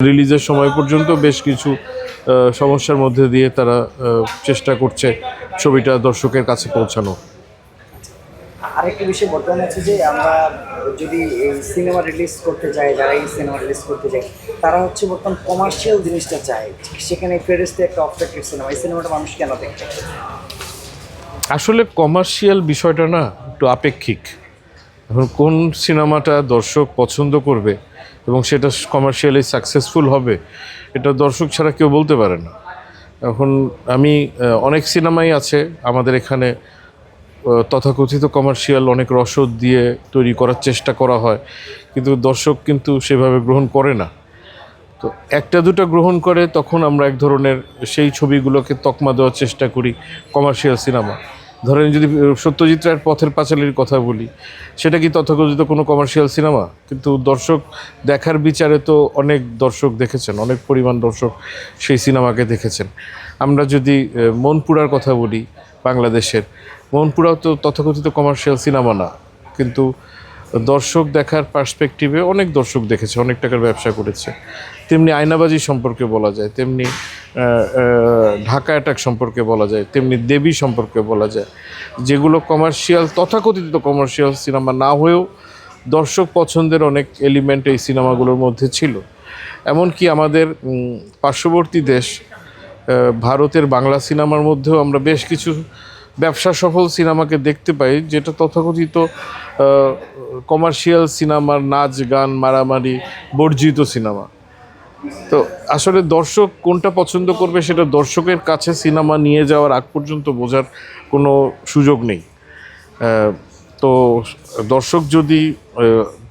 রিলিজের সময় পর্যন্ত বেশ কিছু সমস্যার মধ্যে দিয়ে তারা চেষ্টা করছে ছবিটা দর্শকের কাছে পৌঁছানো। আরেকটা বিষয় বর্তমানে হচ্ছে যে আমরা যদি এই সিনেমা রিলিজ করতে যাই যারা এই সিনেমা রিলিজ করতে যায় তারা হচ্ছে বর্তমান কমার্শিয়াল জিনিসটা চায়। সেখানে ফেরেস্তে একটা অফটেকের সিনেমা। এই সিনেমাটা মানুষ কেন দেখে আসলে কমার্শিয়াল বিষয়টা না একটু আপেক্ষিক। এখন কোন সিনেমাটা দর্শক পছন্দ করবে এবং সেটা কমার্শিয়ালি সাকসেসফুল হবে, এটা দর্শক ছাড়া কেউ বলতে পারে না। এখন আমি অনেক সিনেমাই আছে আমাদের এখানে তথাকথিত কমার্শিয়াল অনেক রসদ দিয়ে তৈরি করার চেষ্টা করা হয়, কিন্তু দর্শক কিন্তু সেভাবে গ্রহণ করে না। তো একটা দুটো গ্রহণ করে, তখন আমরা এক ধরনের সেই ছবিগুলোকে তকমা দেওয়ার চেষ্টা করি কমার্শিয়াল সিনেমা ধরেন যদি সত্যজিৎ রায়ের পথের পাঁচালির কথা বলি, সেটা কি তথাকথিত কোনো কমার্শিয়াল সিনেমা কিন্তু দর্শক দেখার বিচারে তো অনেক দর্শক দেখেছেন, অনেক পরিমাণ দর্শক সেই সিনেমাকে দেখেছেন। আমরা যদি মনপুরার কথা বলি বাংলাদেশের, মনপুরাও তো তথাকথিত কমার্শিয়াল সিনেমা না, কিন্তু দর্শক দেখার পার্সপেক্টিভে অনেক দর্শক দেখেছে, অনেক টাকার ব্যবসা করেছে। তেমনি আয়নাবাজি সম্পর্কে বলা যায়, তেমনি ঢাকা অ্যাটাক সম্পর্কে বলা যায়, তেমনি দেবী সম্পর্কে বলা যায়, যেগুলো কমার্শিয়াল তথাকথিত কমার্শিয়াল সিনেমা না হয়েও দর্শক পছন্দের অনেক এলিমেন্ট এই সিনেমাগুলোর মধ্যে ছিল। এমনকি আমাদের পার্শ্ববর্তী দেশ ভারতের বাংলা সিনেমার মধ্যেও আমরা বেশ কিছু ব্যবসা সফল সিনেমাকে দেখতে পাই, যেটা তথাকথিত কমার্শিয়াল সিনেমার নাচ, গান, মারামারি, বর্জিত সিনেমা তো আসলে দর্শক কোনটা পছন্দ করবে সেটা দর্শকের কাছে সিনেমা নিয়ে যাওয়ার আগ পর্যন্ত বোঝার কোনো সুযোগ নেই। তো দর্শক যদি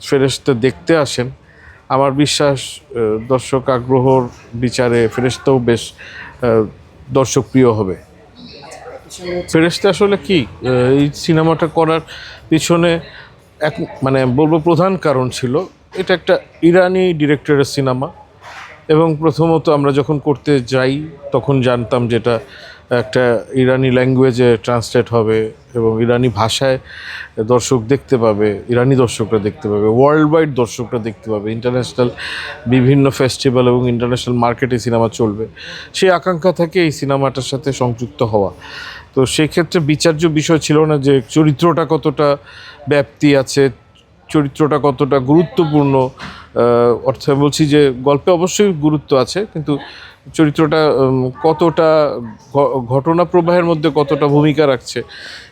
ফেরেস্তে দেখতে আসেন আমার বিশ্বাস দর্শক আগ্রহর বিচারে ফেরেস্তাও বেশ আহ, দর্শক প্রিয় হবে। ফেরেস্তা আসলে কি এই সিনেমাটা করার পিছনে এক মানে বলব প্রধান কারণ ছিল এটা একটা ইরানি ডিরেক্টরের সিনেমা। এবং প্রথমত আমরা যখন করতে যাই, তখন জানতাম যেটা একটা ইরানি ল্যাঙ্গুয়েজে ট্রান্সলেট হবে এবং ইরানি ভাষায় দর্শক দেখতে পাবে, ইরানি দর্শকরা দেখতে পাবে ওয়ার্ল্ড ওয়াইড দর্শকরা দেখতে পাবে ইন্টারন্যাশনাল বিভিন্ন ফেস্টিভ্যাল এবং ইন্টারন্যাশনাল মার্কেটে সিনেমা চলবে। সেই আকাঙ্ক্ষা থেকে এই সিনেমাটার সাথে সংযুক্ত হওয়া। তো সেক্ষেত্রে বিচার্য বিষয় ছিল না যে চরিত্রটা কতটা ব্যাপ্তি আছে, চরিত্রটা কতটা গুরুত্বপূর্ণ অর্থে বলছি যে গল্পে অবশ্যই গুরুত্ব আছে, কিন্তু চরিত্রটা কতটা ঘটনা প্রবাহের মধ্যে কতটা ভূমিকা রাখছে,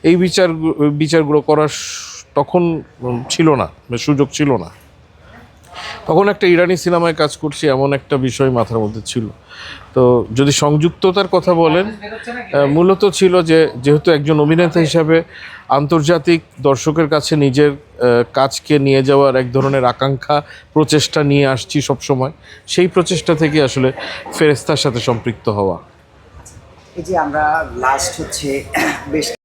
এই বিচার, বিচারগুলো করার তখন ছিল না মানে সুযোগ ছিল না। তখন একটা ইরানি সিনেমায় কাজ করছি, এমন একটা বিষয় মাথার মধ্যে ছিল। তো যদি সংযুক্ততার কথা বলেন মূলত ছিল যে, যেহেতু একজন অভিনেতা হিসাবে আন্তর্জাতিক দর্শকের কাছে নিজের কাজকে নিয়ে যাওয়ার এক ধরনের আকাঙ্ক্ষা, প্রচেষ্টা নিয়ে আসছি সবসময়, সেই প্রচেষ্টা থেকে আসলে ফেরেস্তার সাথে সম্পৃক্ত হওয়া। এই যে আমরা লাস্ট হচ্ছে, বেশ